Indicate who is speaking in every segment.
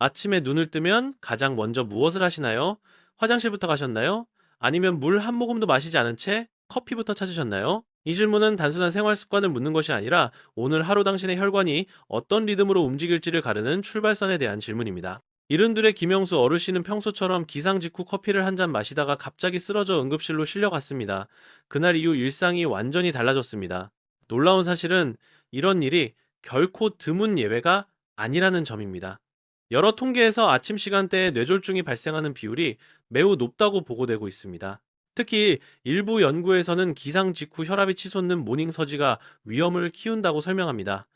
Speaker 1: 아침에 눈을 뜨면 가장 먼저 무엇을 하시나요? 화장실부터 가셨나요? 아니면 물 한 모금도 마시지 않은 채 커피부터 찾으셨나요? 이 질문은 단순한 생활 습관을 묻는 것이 아니라 오늘 하루 당신의 혈관이 어떤 리듬으로 움직일지를 가르는 출발선에 대한 질문입니다. 이른들의 김영수 어르신은 평소처럼 기상 직후 커피를 한 잔 마시다가 갑자기 쓰러져 응급실로 실려갔습니다. 그날 이후 일상이 완전히 달라졌습니다. 놀라운 사실은 이런 일이 결코 드문 예외가 아니라는 점입니다. 여러 통계에서 아침 시간대에 뇌졸중이 발생하는 비율이 매우 높다고 보고되고 있습니다. 특히 일부 연구에서는 기상 직후 혈압이 치솟는 모닝 서지가 위험을 키운다고 설명합니다.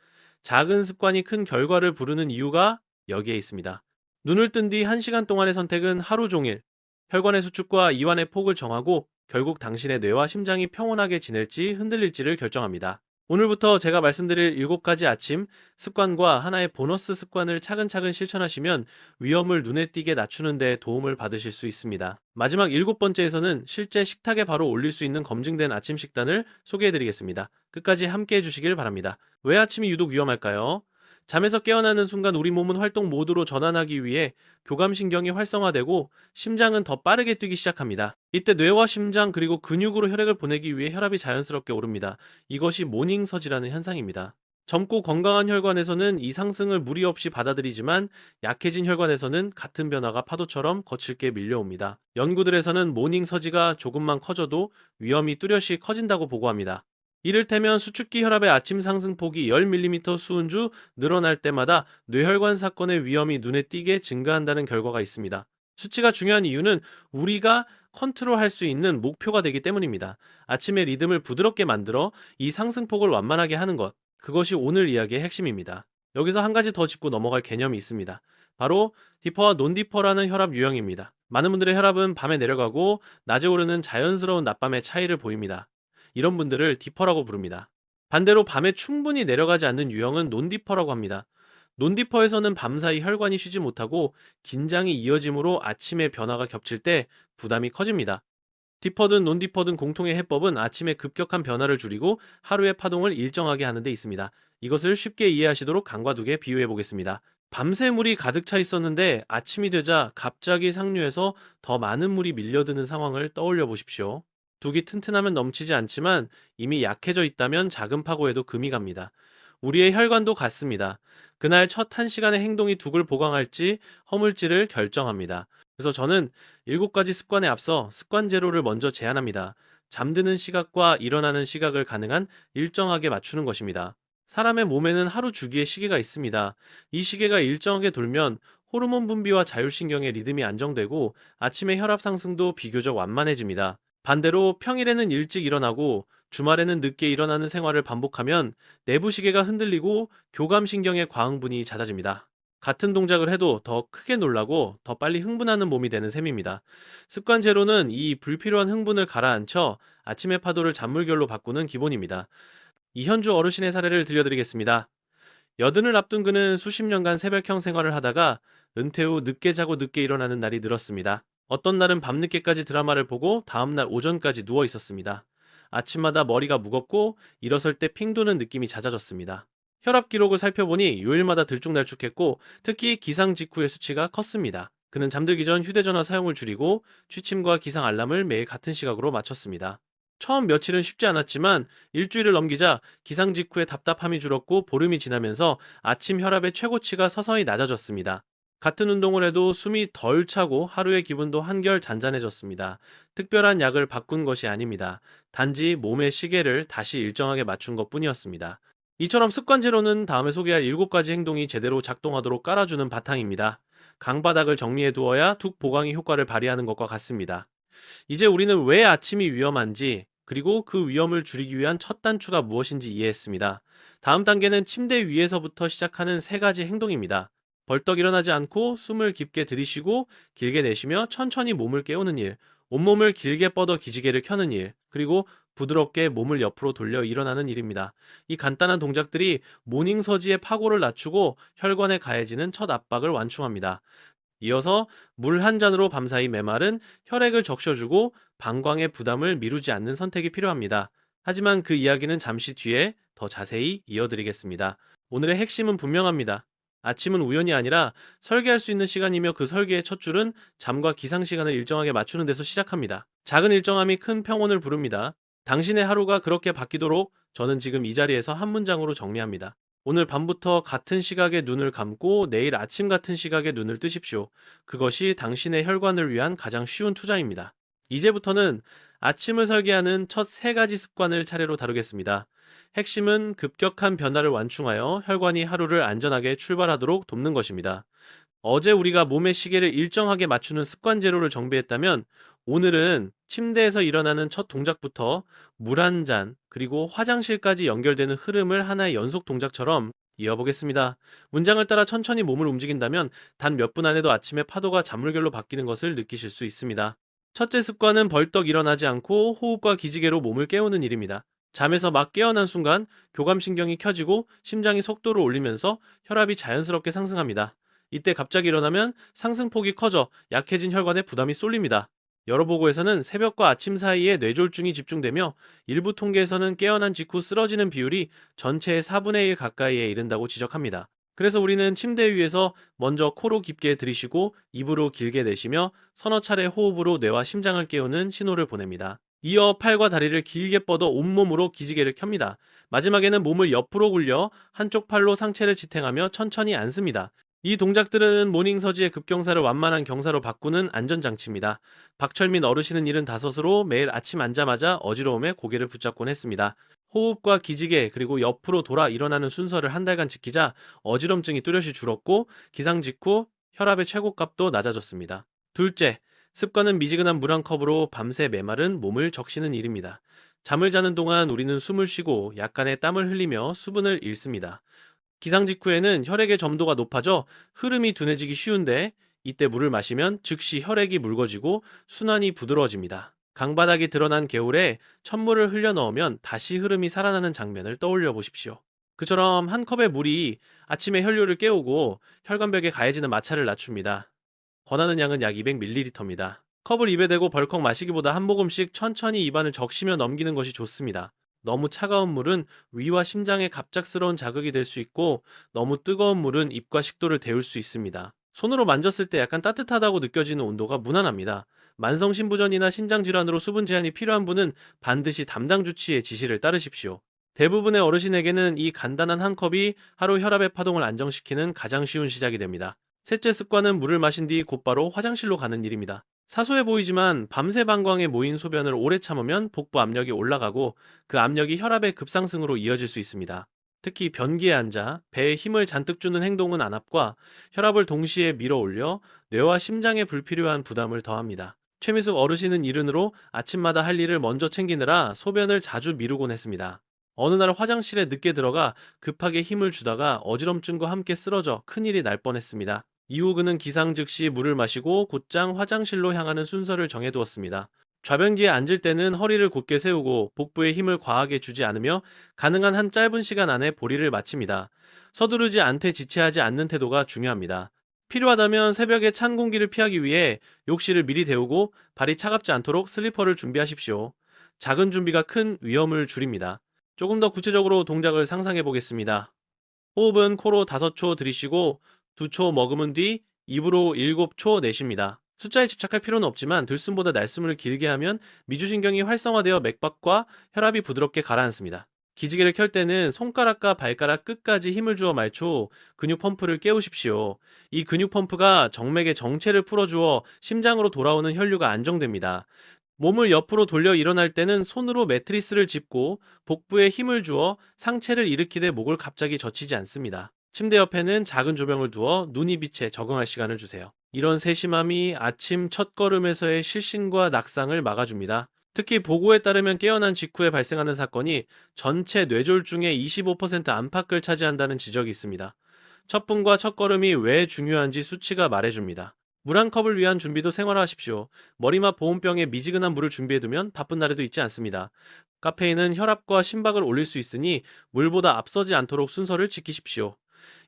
Speaker 1: 작은 습관이 큰 결과를 부르는 이유가 여기에 있습니다. 눈을 뜬 뒤 1시간 동안의 선택은 하루 종일 혈관의 수축과 이완의 폭을 정하고 결국 당신의 뇌와 심장이 평온하게 지낼지 흔들릴지를 결정합니다. 오늘부터 제가 말씀드릴 7가지 아침 습관과 하나의 보너스 습관을 차근차근 실천하시면 위험을 눈에 띄게 낮추는 데 도움을 받으실 수 있습니다. 마지막 일곱 번째에서는 실제 식탁에 바로 올릴 수 있는 검증된 아침 식단을 소개해 드리겠습니다. 끝까지 함께 해 주시길 바랍니다. 왜 아침이 유독 위험할까요? 잠에서 깨어나는 순간 우리 몸은 활동 모드로 전환하기 위해 교감신경이 활성화되고 심장은 더 빠르게 뛰기 시작합니다. 이때 뇌와 심장 그리고 근육으로 혈액을 보내기 위해 혈압이 자연스럽게 오릅니다. 이것이 모닝서지라는 현상입니다. 젊고 건강한 혈관에서는 이 상승을 무리 없이 받아들이지만 약해진 혈관에서는 같은 변화가 파도처럼 거칠게 밀려옵니다. 연구들에서는 모닝 서지가 조금만 커져도 위험이 뚜렷이 커진다고 보고합니다. 이를테면 수축기 혈압의 아침 상승폭이 10mm 수은주 늘어날 때마다 뇌혈관 사건의 위험이 눈에 띄게 증가한다는 결과가 있습니다. 수치가 중요한 이유는 우리가 컨트롤할 수 있는 목표가 되기 때문입니다. 아침의 리듬을 부드럽게 만들어 이 상승폭을 완만하게 하는 것. 그것이 오늘 이야기의 핵심입니다. 여기서 한 가지 더 짚고 넘어갈 개념이 있습니다. 바로 디퍼와 논디퍼라는 혈압 유형입니다. 많은 분들의 혈압은 밤에 내려가고 낮에 오르는 자연스러운 낮밤의 차이를 보입니다. 이런 분들을 디퍼라고 부릅니다. 반대로 밤에 충분히 내려가지 않는 유형은 논디퍼라고 합니다. 논디퍼에서는 밤사이 혈관이 쉬지 못하고 긴장이 이어짐으로 아침에 변화가 겹칠 때 부담이 커집니다. 디퍼든 논디퍼든 공통의 해법은 아침에 급격한 변화를 줄이고 하루의 파동을 일정하게 하는 데 있습니다. 이것을 쉽게 이해하시도록 강과 두개 비유해 보겠습니다. 밤새 물이 가득 차 있었는데 아침이 되자 갑자기 상류에서 더 많은 물이 밀려드는 상황을 떠올려 보십시오. 둑이 튼튼하면 넘치지 않지만 이미 약해져 있다면 작은 파고에도 금이 갑니다. 우리의 혈관도 같습니다. 그날 첫 한 시간의 행동이 둑을 보강할지 허물지를 결정합니다. 그래서 저는 일곱 가지 습관에 앞서 습관 제로를 먼저 제안합니다. 잠드는 시각과 일어나는 시각을 가능한 일정하게 맞추는 것입니다. 사람의 몸에는 하루 주기의 시계가 있습니다. 이 시계가 일정하게 돌면 호르몬 분비와 자율신경의 리듬이 안정되고 아침의 혈압 상승도 비교적 완만해집니다. 반대로 평일에는 일찍 일어나고 주말에는 늦게 일어나는 생활을 반복하면 내부 시계가 흔들리고 교감신경의 과흥분이 잦아집니다. 같은 동작을 해도 더 크게 놀라고 더 빨리 흥분하는 몸이 되는 셈입니다. 습관 제로는 이 불필요한 흥분을 가라앉혀 아침의 파도를 잔물결로 바꾸는 기본입니다. 이현주 어르신의 사례를 들려드리겠습니다. 여든을 앞둔 그는 수십 년간 새벽형 생활을 하다가 은퇴 후 늦게 자고 늦게 일어나는 날이 늘었습니다. 어떤 날은 밤늦게까지 드라마를 보고 다음날 오전까지 누워 있었습니다. 아침마다 머리가 무겁고 일어설 때 핑 도는 느낌이 잦아졌습니다. 혈압 기록을 살펴보니 요일마다 들쭉날쭉했고 특히 기상 직후의 수치가 컸습니다. 그는 잠들기 전 휴대전화 사용을 줄이고 취침과 기상 알람을 매일 같은 시각으로 맞췄습니다. 처음 며칠은 쉽지 않았지만 일주일을 넘기자 기상 직후의 답답함이 줄었고 보름이 지나면서 아침 혈압의 최고치가 서서히 낮아졌습니다. 같은 운동을 해도 숨이 덜 차고 하루의 기분도 한결 잔잔해졌습니다. 특별한 약을 바꾼 것이 아닙니다. 단지 몸의 시계를 다시 일정하게 맞춘 것 뿐이었습니다. 이처럼 습관제로는 다음에 소개할 7가지 행동이 제대로 작동하도록 깔아주는 바탕입니다. 강바닥을 정리해 두어야 툭 보강이 효과를 발휘하는 것과 같습니다. 이제 우리는 왜 아침이 위험한지 그리고 그 위험을 줄이기 위한 첫 단추가 무엇인지 이해했습니다. 다음 단계는 침대 위에서부터 시작하는 세 가지 행동입니다. 벌떡 일어나지 않고 숨을 깊게 들이쉬고 길게 내쉬며 천천히 몸을 깨우는 일, 온몸을 길게 뻗어 기지개를 켜는 일, 그리고 부드럽게 몸을 옆으로 돌려 일어나는 일입니다. 이 간단한 동작들이 모닝 서지의 파고를 낮추고 혈관에 가해지는 첫 압박을 완충합니다. 이어서 물 한 잔으로 밤사이 메마른 혈액을 적셔주고 방광의 부담을 미루지 않는 선택이 필요합니다. 하지만 그 이야기는 잠시 뒤에 더 자세히 이어드리겠습니다. 오늘의 핵심은 분명합니다. 아침은 우연이 아니라 설계할 수 있는 시간이며 그 설계의 첫 줄은 잠과 기상 시간을 일정하게 맞추는 데서 시작합니다. 작은 일정함이 큰 평온을 부릅니다. 당신의 하루가 그렇게 바뀌도록 저는 지금 이 자리에서 한 문장으로 정리합니다. 오늘 밤부터 같은 시각에 눈을 감고 내일 아침 같은 시각에 눈을 뜨십시오. 그것이 당신의 혈관을 위한 가장 쉬운 투자입니다. 이제부터는 아침을 설계하는 첫 세 가지 습관을 차례로 다루겠습니다. 핵심은 급격한 변화를 완충하여 혈관이 하루를 안전하게 출발하도록 돕는 것입니다. 어제 우리가 몸의 시계를 일정하게 맞추는 습관 제로를 정비했다면 오늘은 침대에서 일어나는 첫 동작부터 물 한 잔, 그리고 화장실까지 연결되는 흐름을 하나의 연속 동작처럼 이어보겠습니다. 문장을 따라 천천히 몸을 움직인다면 단 몇 분 안에도 아침에 파도가 잔물결로 바뀌는 것을 느끼실 수 있습니다. 첫째 습관은 벌떡 일어나지 않고 호흡과 기지개로 몸을 깨우는 일입니다. 잠에서 막 깨어난 순간 교감신경이 켜지고 심장이 속도를 올리면서 혈압이 자연스럽게 상승합니다. 이때 갑자기 일어나면 상승폭이 커져 약해진 혈관에 부담이 쏠립니다. 여러 보고에서는 새벽과 아침 사이에 뇌졸중이 집중되며 일부 통계에서는 깨어난 직후 쓰러지는 비율이 전체의 4분의 1 가까이에 이른다고 지적합니다. 그래서 우리는 침대 위에서 먼저 코로 깊게 들이쉬고 입으로 길게 내쉬며 서너 차례 호흡으로 뇌와 심장을 깨우는 신호를 보냅니다. 이어 팔과 다리를 길게 뻗어 온몸으로 기지개를 켭니다. 마지막에는 몸을 옆으로 굴려 한쪽 팔로 상체를 지탱하며 천천히 앉습니다. 이 동작들은 모닝 서지의 급경사를 완만한 경사로 바꾸는 안전장치입니다. 박철민 어르신은 75으로 매일 아침 앉자마자 어지러움에 고개를 붙잡곤 했습니다. 호흡과 기지개 그리고 옆으로 돌아 일어나는 순서를 한 달간 지키자 어지럼증이 뚜렷이 줄었고 기상 직후 혈압의 최고값도 낮아졌습니다. 둘째, 습관은 미지근한 물 한 컵으로 밤새 메마른 몸을 적시는 일입니다. 잠을 자는 동안 우리는 숨을 쉬고 약간의 땀을 흘리며 수분을 잃습니다. 기상 직후에는 혈액의 점도가 높아져 흐름이 둔해지기 쉬운데 이때 물을 마시면 즉시 혈액이 묽어지고 순환이 부드러워집니다. 강바닥이 드러난 개울에 찬물을 흘려 넣으면 다시 흐름이 살아나는 장면을 떠올려 보십시오. 그처럼 한 컵의 물이 아침에 혈류를 깨우고 혈관벽에 가해지는 마찰을 낮춥니다. 권하는 양은 약 200ml입니다. 컵을 입에 대고 벌컥 마시기보다 한 모금씩 천천히 입안을 적시며 넘기는 것이 좋습니다. 너무 차가운 물은 위와 심장에 갑작스러운 자극이 될 수 있고 너무 뜨거운 물은 입과 식도를 데울 수 있습니다. 손으로 만졌을 때 약간 따뜻하다고 느껴지는 온도가 무난합니다. 만성신부전이나 신장질환으로 수분 제한이 필요한 분은 반드시 담당 주치의 지시를 따르십시오. 대부분의 어르신에게는 이 간단한 한 컵이 하루 혈압의 파동을 안정시키는 가장 쉬운 시작이 됩니다. 셋째 습관은 물을 마신 뒤 곧바로 화장실로 가는 일입니다. 사소해 보이지만 밤새 방광에 모인 소변을 오래 참으면 복부 압력이 올라가고 그 압력이 혈압의 급상승으로 이어질 수 있습니다. 특히 변기에 앉아 배에 힘을 잔뜩 주는 행동은 안압과 혈압을 동시에 밀어 올려 뇌와 심장에 불필요한 부담을 더합니다. 최미숙 어르신은 이른으로 아침마다 할 일을 먼저 챙기느라 소변을 자주 미루곤 했습니다. 어느 날 화장실에 늦게 들어가 급하게 힘을 주다가 어지럼증과 함께 쓰러져 큰일이 날 뻔했습니다. 이후 그는 기상 즉시 물을 마시고 곧장 화장실로 향하는 순서를 정해두었습니다. 좌변기에 앉을 때는 허리를 곧게 세우고 복부에 힘을 과하게 주지 않으며 가능한 한 짧은 시간 안에 보리를 마칩니다. 서두르지 않되 지체하지 않는 태도가 중요합니다. 필요하다면 새벽에 찬 공기를 피하기 위해 욕실을 미리 데우고 발이 차갑지 않도록 슬리퍼를 준비하십시오. 작은 준비가 큰 위험을 줄입니다. 조금 더 구체적으로 동작을 상상해 보겠습니다. 호흡은 코로 5초 들이쉬고 2초 머금은 뒤 입으로 7초 내쉽니다. 숫자에 집착할 필요는 없지만 들숨보다 날숨을 길게 하면 미주신경이 활성화되어 맥박과 혈압이 부드럽게 가라앉습니다. 기지개를 켤 때는 손가락과 발가락 끝까지 힘을 주어 말초 근육 펌프를 깨우십시오. 이 근육 펌프가 정맥의 정체를 풀어주어 심장으로 돌아오는 혈류가 안정됩니다. 몸을 옆으로 돌려 일어날 때는 손으로 매트리스를 짚고 복부에 힘을 주어 상체를 일으키되 목을 갑자기 젖히지 않습니다. 침대 옆에는 작은 조명을 두어 눈이 빛에 적응할 시간을 주세요. 이런 세심함이 아침 첫 걸음에서의 실신과 낙상을 막아줍니다. 특히 보고에 따르면 깨어난 직후에 발생하는 사건이 전체 뇌졸중의 25% 안팎을 차지한다는 지적이 있습니다. 첫 분과 첫 걸음이 왜 중요한지 수치가 말해줍니다. 물 한 컵을 위한 준비도 생활화하십시오. 머리맡 보온병에 미지근한 물을 준비해두면 바쁜 날에도 잊지 않습니다. 카페인은 혈압과 심박을 올릴 수 있으니 물보다 앞서지 않도록 순서를 지키십시오.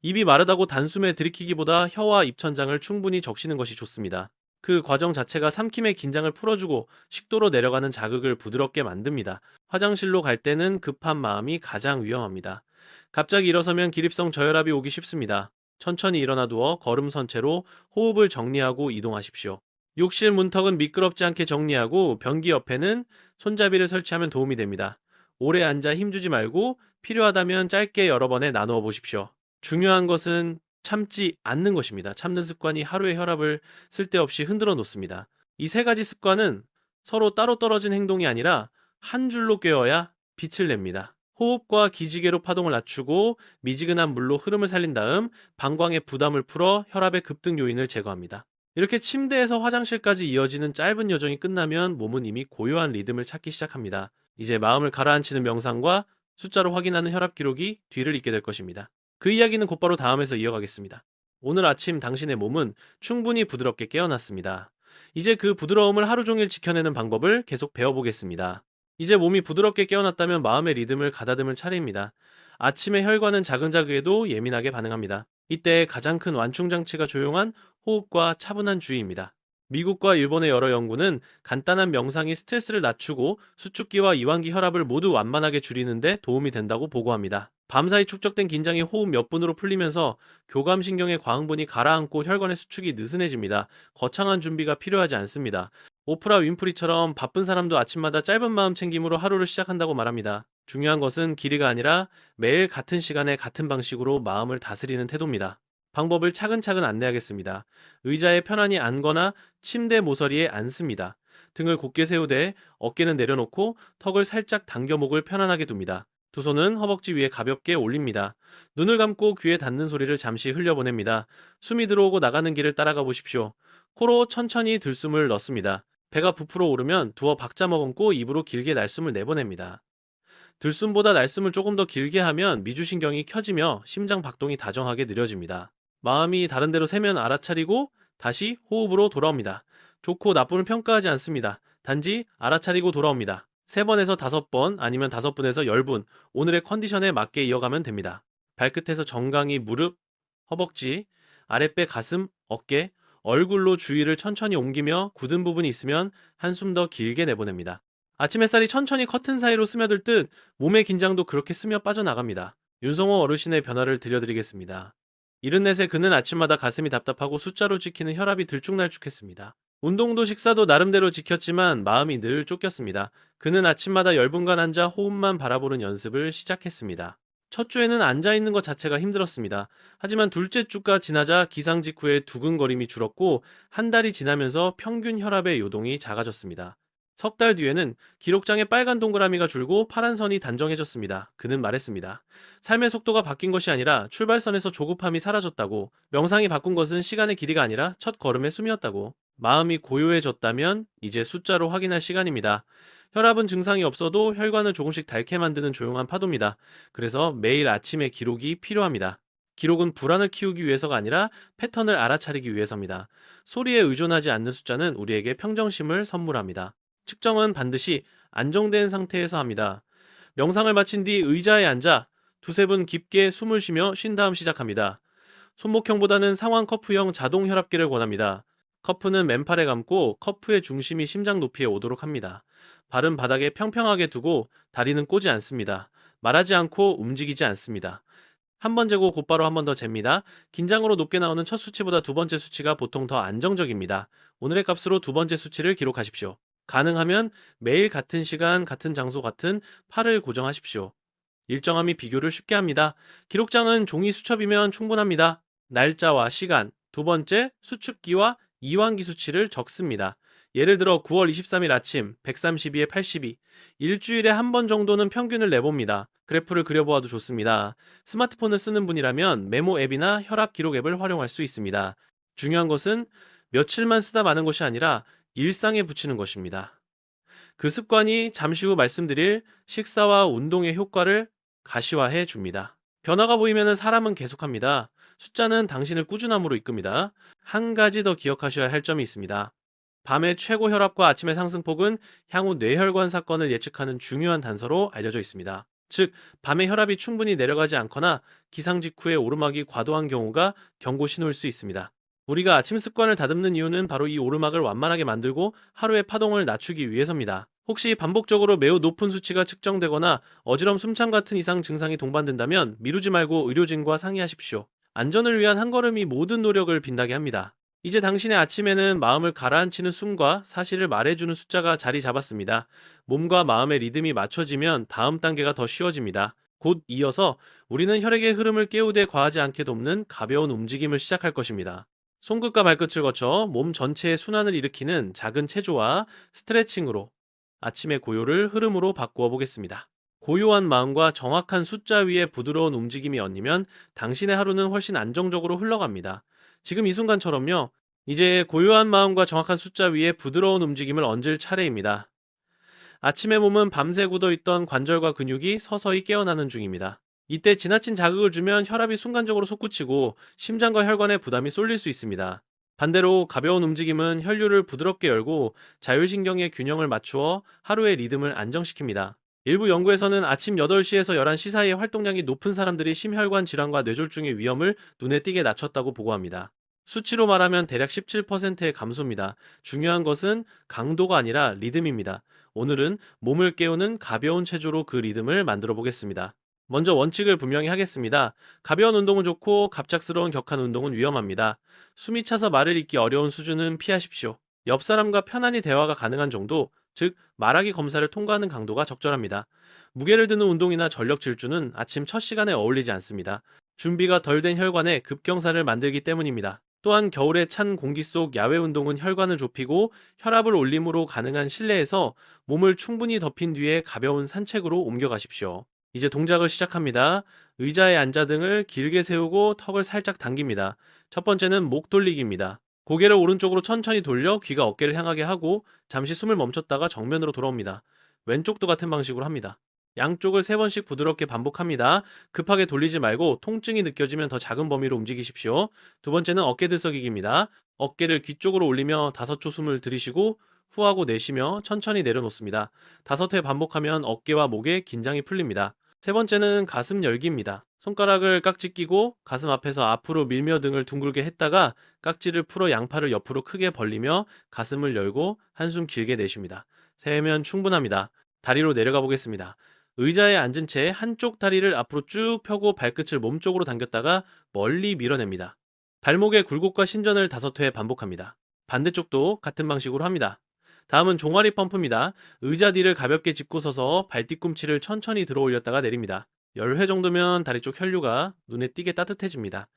Speaker 1: 입이 마르다고 단숨에 들이키기보다 혀와 입천장을 충분히 적시는 것이 좋습니다. 그 과정 자체가 삼킴의 긴장을 풀어주고 식도로 내려가는 자극을 부드럽게 만듭니다. 화장실로 갈 때는 급한 마음이 가장 위험합니다. 갑자기 일어서면 기립성 저혈압이 오기 쉽습니다. 천천히 일어나 누워 걸음 선체로 호흡을 정리하고 이동하십시오. 욕실 문턱은 미끄럽지 않게 정리하고 변기 옆에는 손잡이를 설치하면 도움이 됩니다. 오래 앉아 힘주지 말고 필요하다면 짧게 여러 번에 나누어 보십시오. 중요한 것은 참지 않는 것입니다. 참는 습관이 하루의 혈압을 쓸데없이 흔들어 놓습니다. 이 세 가지 습관은 서로 따로 떨어진 행동이 아니라 한 줄로 꿰어야 빛을 냅니다. 호흡과 기지개로 파동을 낮추고 미지근한 물로 흐름을 살린 다음 방광의 부담을 풀어 혈압의 급등 요인을 제거합니다. 이렇게 침대에서 화장실까지 이어지는 짧은 여정이 끝나면 몸은 이미 고요한 리듬을 찾기 시작합니다. 이제 마음을 가라앉히는 명상과 숫자로 확인하는 혈압 기록이 뒤를 잇게 될 것입니다. 그 이야기는 곧바로 다음에서 이어가겠습니다. 오늘 아침 당신의 몸은 충분히 부드럽게 깨어났습니다. 이제 그 부드러움을 하루 종일 지켜내는 방법을 계속 배워보겠습니다. 이제 몸이 부드럽게 깨어났다면 마음의 리듬을 가다듬을 차례입니다. 아침에 혈관은 작은 자극에도 예민하게 반응합니다. 이때 가장 큰 완충장치가 조용한 호흡과 차분한 주의입니다. 미국과 일본의 여러 연구는 간단한 명상이 스트레스를 낮추고 수축기와 이완기 혈압을 모두 완만하게 줄이는데 도움이 된다고 보고합니다. 밤사이 축적된 긴장이 호흡 몇 분으로 풀리면서 교감신경의 과흥분이 가라앉고 혈관의 수축이 느슨해집니다. 거창한 준비가 필요하지 않습니다. 오프라 윈프리처럼 바쁜 사람도 아침마다 짧은 마음 챙김으로 하루를 시작한다고 말합니다. 중요한 것은 길이가 아니라 매일 같은 시간에 같은 방식으로 마음을 다스리는 태도입니다. 방법을 차근차근 안내하겠습니다. 의자에 편안히 앉거나 침대 모서리에 앉습니다. 등을 곧게 세우되 어깨는 내려놓고 턱을 살짝 당겨 목을 편안하게 둡니다. 두 손은 허벅지 위에 가볍게 올립니다. 눈을 감고 귀에 닿는 소리를 잠시 흘려보냅니다. 숨이 들어오고 나가는 길을 따라가 보십시오. 코로 천천히 들숨을 넣습니다. 배가 부풀어 오르면 두어 박자 머금고 입으로 길게 날숨을 내보냅니다. 들숨보다 날숨을 조금 더 길게 하면 미주신경이 켜지며 심장 박동이 다정하게 느려집니다. 마음이 다른 데로 새면 알아차리고 다시 호흡으로 돌아옵니다. 좋고 나쁨을 평가하지 않습니다. 단지 알아차리고 돌아옵니다. 세 번에서 다섯 번 아니면 다섯 분에서 열분 오늘의 컨디션에 맞게 이어가면 됩니다. 발끝에서 정강이 무릎, 허벅지, 아랫배 가슴, 어깨, 얼굴로 주위를 천천히 옮기며 굳은 부분이 있으면 한숨 더 길게 내보냅니다. 아침 햇살이 천천히 커튼 사이로 스며들 듯 몸의 긴장도 그렇게 스며 빠져나갑니다. 윤성호 어르신의 변화를 들려드리겠습니다. 이른 넷에 그는 아침마다 가슴이 답답하고 숫자로 찍히는 혈압이 들쭉날쭉했습니다. 운동도 식사도 나름대로 지켰지만 마음이 늘 쫓겼습니다. 그는 아침마다 10분간 앉아 호흡만 바라보는 연습을 시작했습니다. 첫 주에는 앉아 있는 것 자체가 힘들었습니다. 하지만 둘째 주가 지나자 기상 직후에 두근거림이 줄었고 한 달이 지나면서 평균 혈압의 요동이 작아졌습니다. 석 달 뒤에는 기록장에 빨간 동그라미가 줄고 파란 선이 단정해졌습니다. 그는 말했습니다. 삶의 속도가 바뀐 것이 아니라 출발선에서 조급함이 사라졌다고, 명상이 바꾼 것은 시간의 길이가 아니라 첫 걸음의 숨이었다고, 마음이 고요해졌다면 이제 숫자로 확인할 시간입니다. 혈압은 증상이 없어도 혈관을 조금씩 닳게 만드는 조용한 파도입니다. 그래서 매일 아침에 기록이 필요합니다. 기록은 불안을 키우기 위해서가 아니라 패턴을 알아차리기 위해서입니다. 소리에 의존하지 않는 숫자는 우리에게 평정심을 선물합니다. 측정은 반드시 안정된 상태에서 합니다. 명상을 마친 뒤 의자에 앉아 두세 분 깊게 숨을 쉬며 쉰 다음 시작합니다. 손목형보다는 상완 커프형 자동 혈압계를 권합니다. 커프는 맨팔에 감고 커프의 중심이 심장 높이에 오도록 합니다. 발은 바닥에 평평하게 두고 다리는 꼬지 않습니다. 말하지 않고 움직이지 않습니다. 한 번 재고 곧바로 한 번 더 잽니다. 긴장으로 높게 나오는 첫 수치보다 두 번째 수치가 보통 더 안정적입니다. 오늘의 값으로 두 번째 수치를 기록하십시오. 가능하면 매일 같은 시간, 같은 장소, 같은 팔을 고정하십시오. 일정함이 비교를 쉽게 합니다. 기록장은 종이 수첩이면 충분합니다. 날짜와 시간, 두 번째 수축기와 이완기 수치를 적습니다. 예를 들어 9월 23일 아침 132에 82, 일주일에 한 번 정도는 평균을 내봅니다. 그래프를 그려보아도 좋습니다. 스마트폰을 쓰는 분이라면 메모 앱이나 혈압 기록 앱을 활용할 수 있습니다. 중요한 것은 며칠만 쓰다 마는 것이 아니라 일상에 붙이는 것입니다. 그 습관이 잠시 후 말씀드릴 식사와 운동의 효과를 가시화해 줍니다. 변화가 보이면 사람은 계속합니다. 숫자는 당신을 꾸준함으로 이끕니다. 한 가지 더 기억하셔야 할 점이 있습니다. 밤의 최고 혈압과 아침의 상승폭은 향후 뇌혈관 사건을 예측하는 중요한 단서로 알려져 있습니다. 즉, 밤에 혈압이 충분히 내려가지 않거나 기상 직후에 오르막이 과도한 경우가 경고 신호일 수 있습니다. 우리가 아침 습관을 다듬는 이유는 바로 이 오르막을 완만하게 만들고 하루의 파동을 낮추기 위해서입니다. 혹시 반복적으로 매우 높은 수치가 측정되거나 어지럼 숨참 같은 이상 증상이 동반된다면 미루지 말고 의료진과 상의하십시오. 안전을 위한 한 걸음이 모든 노력을 빛나게 합니다. 이제 당신의 아침에는 마음을 가라앉히는 숨과 사실을 말해주는 숫자가 자리 잡았습니다. 몸과 마음의 리듬이 맞춰지면 다음 단계가 더 쉬워집니다. 곧 이어서 우리는 혈액의 흐름을 깨우되 과하지 않게 돕는 가벼운 움직임을 시작할 것입니다. 손끝과 발끝을 거쳐 몸 전체의 순환을 일으키는 작은 체조와 스트레칭으로 아침의 고요를 흐름으로 바꾸어 보겠습니다. 고요한 마음과 정확한 숫자 위에 부드러운 움직임이 얹으면 당신의 하루는 훨씬 안정적으로 흘러갑니다. 지금 이 순간처럼요. 이제 고요한 마음과 정확한 숫자 위에 부드러운 움직임을 얹을 차례입니다. 아침의 몸은 밤새 굳어있던 관절과 근육이 서서히 깨어나는 중입니다. 이때 지나친 자극을 주면 혈압이 순간적으로 솟구치고 심장과 혈관에 부담이 쏠릴 수 있습니다. 반대로 가벼운 움직임은 혈류를 부드럽게 열고 자율신경의 균형을 맞추어 하루의 리듬을 안정시킵니다. 일부 연구에서는 아침 8시에서 11시 사이에 활동량이 높은 사람들이 심혈관 질환과 뇌졸중의 위험을 눈에 띄게 낮췄다고 보고합니다. 수치로 말하면 대략 17%의 감소입니다. 중요한 것은 강도가 아니라 리듬입니다. 오늘은 몸을 깨우는 가벼운 체조로 그 리듬을 만들어 보겠습니다. 먼저 원칙을 분명히 하겠습니다. 가벼운 운동은 좋고 갑작스러운 격한 운동은 위험합니다. 숨이 차서 말을 잇기 어려운 수준은 피하십시오. 옆 사람과 편안히 대화가 가능한 정도, 즉 말하기 검사를 통과하는 강도가 적절합니다. 무게를 드는 운동이나 전력 질주는 아침 첫 시간에 어울리지 않습니다. 준비가 덜 된 혈관에 급경사를 만들기 때문입니다. 또한 겨울에 찬 공기 속 야외 운동은 혈관을 좁히고 혈압을 올림으로 가능한 실내에서 몸을 충분히 덮인 뒤에 가벼운 산책으로 옮겨가십시오. 이제 동작을 시작합니다. 의자에 앉아 등을 길게 세우고 턱을 살짝 당깁니다. 첫 번째는 목 돌리기입니다. 고개를 오른쪽으로 천천히 돌려 귀가 어깨를 향하게 하고 잠시 숨을 멈췄다가 정면으로 돌아옵니다. 왼쪽도 같은 방식으로 합니다. 양쪽을 세 번씩 부드럽게 반복합니다. 급하게 돌리지 말고 통증이 느껴지면 더 작은 범위로 움직이십시오. 두 번째는 어깨 들썩이기입니다. 어깨를 귀 쪽으로 올리며 다섯 초 숨을 들이쉬고 후하고 내쉬며 천천히 내려놓습니다. 다섯 회 반복하면 어깨와 목에 긴장이 풀립니다. 세 번째는 가슴 열기입니다. 손가락을 깍지 끼고 가슴 앞에서 앞으로 밀며 등을 둥글게 했다가 깍지를 풀어 양팔을 옆으로 크게 벌리며 가슴을 열고 한숨 길게 내쉽니다. 세면 충분합니다. 다리로 내려가 보겠습니다. 의자에 앉은 채 한쪽 다리를 앞으로 쭉 펴고 발끝을 몸쪽으로 당겼다가 멀리 밀어냅니다. 발목의 굴곡과 신전을 다섯 회 반복합니다. 반대쪽도 같은 방식으로 합니다. 다음은 종아리 펌프입니다. 의자 뒤를 가볍게 짚고 서서 발 뒤꿈치를 천천히 들어 올렸다가 내립니다. 10회 정도면 다리 쪽 혈류가 눈에 띄게 따뜻해집니다.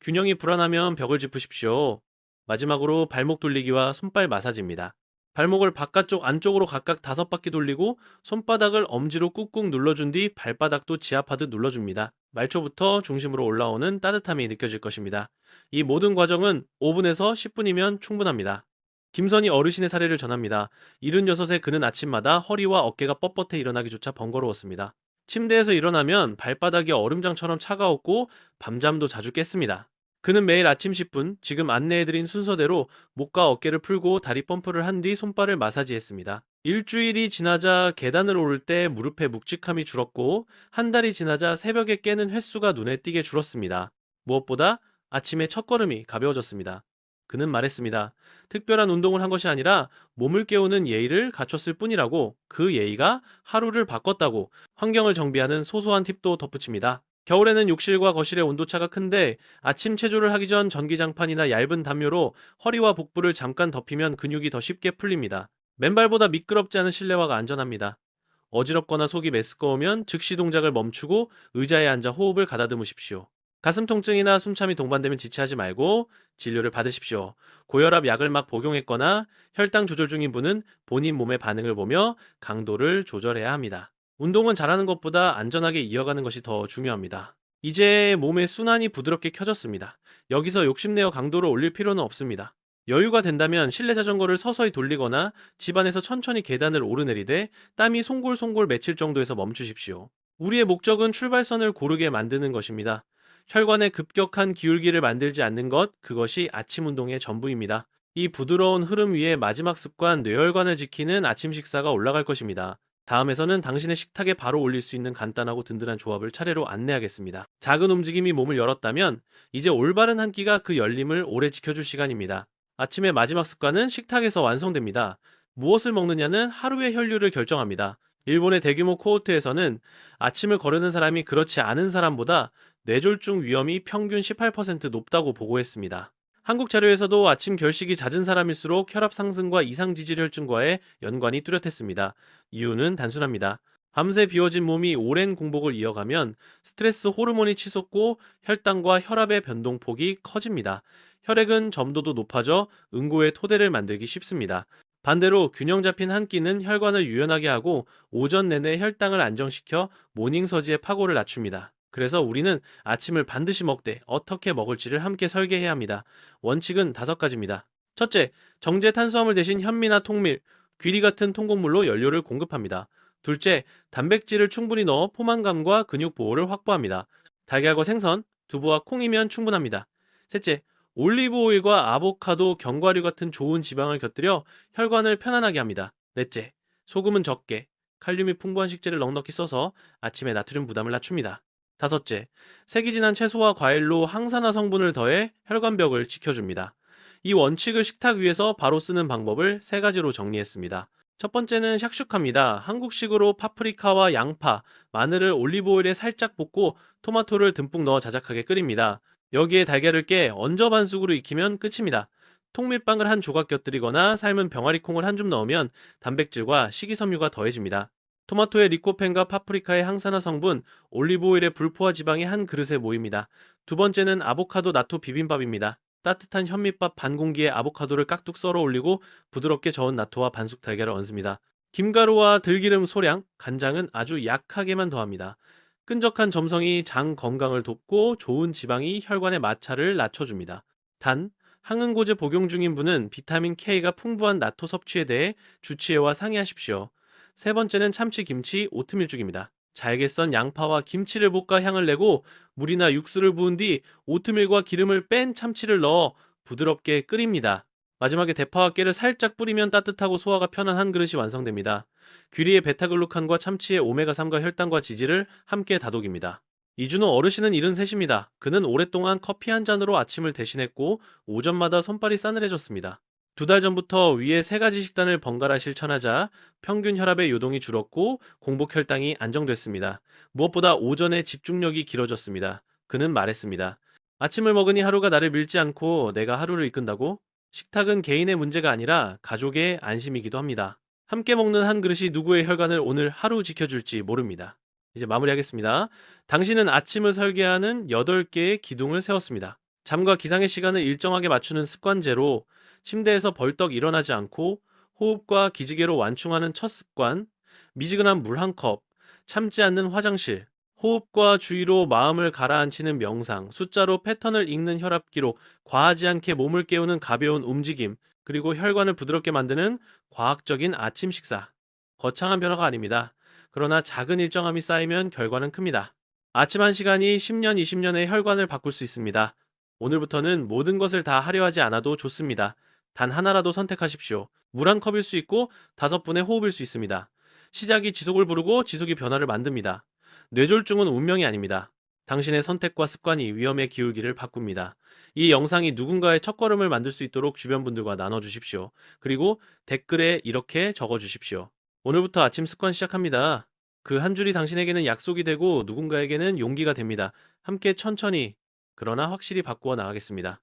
Speaker 1: 균형이 불안하면 벽을 짚으십시오. 마지막으로 발목 돌리기와 손발 마사지입니다. 발목을 바깥쪽 안쪽으로 각각 다섯 바퀴 돌리고 손바닥을 엄지로 꾹꾹 눌러준 뒤 발바닥도 지압하듯 눌러줍니다. 말초부터 중심으로 올라오는 따뜻함이 느껴질 것입니다. 이 모든 과정은 5분에서 10분이면 충분합니다. 김선희 어르신의 사례를 전합니다. 76세 그는 아침마다 허리와 어깨가 뻣뻣해 일어나기조차 번거로웠습니다. 침대에서 일어나면 발바닥이 얼음장처럼 차가웠고 밤잠도 자주 깼습니다. 그는 매일 아침 10분 지금 안내해드린 순서대로 목과 어깨를 풀고 다리 펌프를 한 뒤 손발을 마사지했습니다. 일주일이 지나자 계단을 오를 때 무릎의 묵직함이 줄었고 한 달이 지나자 새벽에 깨는 횟수가 눈에 띄게 줄었습니다. 무엇보다 아침의 첫걸음이 가벼워졌습니다. 그는 말했습니다. 특별한 운동을 한 것이 아니라 몸을 깨우는 예의를 갖췄을 뿐이라고 그 예의가 하루를 바꿨다고 환경을 정비하는 소소한 팁도 덧붙입니다. 겨울에는 욕실과 거실의 온도차가 큰데 아침 체조를 하기 전 전기장판이나 얇은 담요로 허리와 복부를 잠깐 덮이면 근육이 더 쉽게 풀립니다. 맨발보다 미끄럽지 않은 실내화가 안전합니다. 어지럽거나 속이 메스꺼우면 즉시 동작을 멈추고 의자에 앉아 호흡을 가다듬으십시오. 가슴 통증이나 숨참이 동반되면 지체하지 말고 진료를 받으십시오. 고혈압 약을 막 복용했거나 혈당 조절 중인 분은 본인 몸의 반응을 보며 강도를 조절해야 합니다. 운동은 잘하는 것보다 안전하게 이어가는 것이 더 중요합니다. 이제 몸의 순환이 부드럽게 켜졌습니다. 여기서 욕심내어 강도를 올릴 필요는 없습니다. 여유가 된다면 실내 자전거를 서서히 돌리거나 집안에서 천천히 계단을 오르내리되 땀이 송골송골 맺힐 정도에서 멈추십시오. 우리의 목적은 출발선을 고르게 만드는 것입니다. 혈관에 급격한 기울기를 만들지 않는 것, 그것이 아침 운동의 전부입니다. 이 부드러운 흐름 위에 마지막 습관 뇌혈관을 지키는 아침 식사가 올라갈 것입니다. 다음에서는 당신의 식탁에 바로 올릴 수 있는 간단하고 든든한 조합을 차례로 안내하겠습니다. 작은 움직임이 몸을 열었다면 이제 올바른 한 끼가 그 열림을 오래 지켜줄 시간입니다. 아침의 마지막 습관은 식탁에서 완성됩니다. 무엇을 먹느냐는 하루의 혈류를 결정합니다. 일본의 대규모 코호트에서는 아침을 거르는 사람이 그렇지 않은 사람보다 뇌졸중 위험이 평균 18% 높다고 보고했습니다. 한국 자료에서도 아침 결식이 잦은 사람일수록 혈압 상승과 이상 지질 혈증과의 연관이 뚜렷했습니다. 이유는 단순합니다. 밤새 비워진 몸이 오랜 공복을 이어가면 스트레스 호르몬이 치솟고 혈당과 혈압의 변동폭이 커집니다. 혈액은 점도도 높아져 응고의 토대를 만들기 쉽습니다. 반대로 균형 잡힌 한 끼는 혈관을 유연하게 하고 오전 내내 혈당을 안정시켜 모닝 서지의 파고를 낮춥니다. 그래서 우리는 아침을 반드시 먹되 어떻게 먹을지를 함께 설계해야 합니다. 원칙은 다섯 가지입니다. 첫째, 정제 탄수화물 대신 현미나 통밀, 귀리 같은 통곡물로 연료를 공급합니다. 둘째, 단백질을 충분히 넣어 포만감과 근육 보호를 확보합니다. 달걀과 생선, 두부와 콩이면 충분합니다. 셋째, 올리브 오일과 아보카도, 견과류 같은 좋은 지방을 곁들여 혈관을 편안하게 합니다. 넷째, 소금은 적게, 칼륨이 풍부한 식재를 넉넉히 써서 아침에 나트륨 부담을 낮춥니다. 다섯째, 색이 진한 채소와 과일로 항산화 성분을 더해 혈관벽을 지켜줍니다. 이 원칙을 식탁 위에서 바로 쓰는 방법을 세 가지로 정리했습니다. 첫 번째는 샥슈카입니다. 한국식으로 파프리카와 양파, 마늘을 올리브오일에 살짝 볶고 토마토를 듬뿍 넣어 자작하게 끓입니다. 여기에 달걀을 깨 얹어 반숙으로 익히면 끝입니다. 통밀빵을 한 조각 곁들이거나 삶은 병아리 콩을 한 줌 넣으면 단백질과 식이섬유가 더해집니다. 토마토의 리코펜과 파프리카의 항산화 성분, 올리브오일의 불포화 지방이 한 그릇에 모입니다. 두 번째는 아보카도 나토 비빔밥입니다. 따뜻한 현미밥 반 공기에 아보카도를 깍둑 썰어 올리고 부드럽게 저은 나토와 반숙 달걀을 얹습니다. 김가루와 들기름 소량, 간장은 아주 약하게만 더합니다. 끈적한 점성이 장 건강을 돕고 좋은 지방이 혈관의 마찰을 낮춰줍니다. 단, 항응고제 복용 중인 분은 비타민 K가 풍부한 나토 섭취에 대해 주치의와 상의하십시오. 세 번째는 참치 김치 오트밀죽입니다. 잘게 썬 양파와 김치를 볶아 향을 내고 물이나 육수를 부은 뒤 오트밀과 기름을 뺀 참치를 넣어 부드럽게 끓입니다. 마지막에 대파와 깨를 살짝 뿌리면 따뜻하고 소화가 편한 한 그릇이 완성됩니다. 귀리의 베타글루칸과 참치의 오메가3과 혈당과 지지를 함께 다독입니다. 이준호 어르신은 73입니다. 그는 오랫동안 커피 한 잔으로 아침을 대신했고 오전마다 손발이 싸늘해졌습니다. 두 달 전부터 위에 세 가지 식단을 번갈아 실천하자 평균 혈압의 요동이 줄었고 공복 혈당이 안정됐습니다. 무엇보다 오전에 집중력이 길어졌습니다. 그는 말했습니다. 아침을 먹으니 하루가 나를 밀지 않고 내가 하루를 이끈다고? 식탁은 개인의 문제가 아니라 가족의 안심이기도 합니다. 함께 먹는 한 그릇이 누구의 혈관을 오늘 하루 지켜줄지 모릅니다. 이제 마무리하겠습니다. 당신은 아침을 설계하는 8개의 기둥을 세웠습니다. 잠과 기상의 시간을 일정하게 맞추는 습관제로 침대에서 벌떡 일어나지 않고 호흡과 기지개로 완충하는 첫 습관, 미지근한 물 한 컵, 참지 않는 화장실, 호흡과 주의로 마음을 가라앉히는 명상, 숫자로 패턴을 읽는 혈압 기록, 과하지 않게 몸을 깨우는 가벼운 움직임, 그리고 혈관을 부드럽게 만드는 과학적인 아침 식사. 거창한 변화가 아닙니다. 그러나 작은 일정함이 쌓이면 결과는 큽니다. 아침 한 시간이 10년, 20년의 혈관을 바꿀 수 있습니다. 오늘부터는 모든 것을 다 하려 하지 않아도 좋습니다. 단 하나라도 선택하십시오. 물 한 컵일 수 있고 다섯 분의 호흡일 수 있습니다. 시작이 지속을 부르고 지속이 변화를 만듭니다. 뇌졸중은 운명이 아닙니다. 당신의 선택과 습관이 위험에 기울기를 바꿉니다. 이 영상이 누군가의 첫걸음을 만들 수 있도록 주변 분들과 나눠주십시오. 그리고 댓글에 이렇게 적어주십시오. 오늘부터 아침 습관 시작합니다. 그 한 줄이 당신에게는 약속이 되고 누군가에게는 용기가 됩니다. 함께 천천히, 그러나 확실히 바꾸어 나가겠습니다.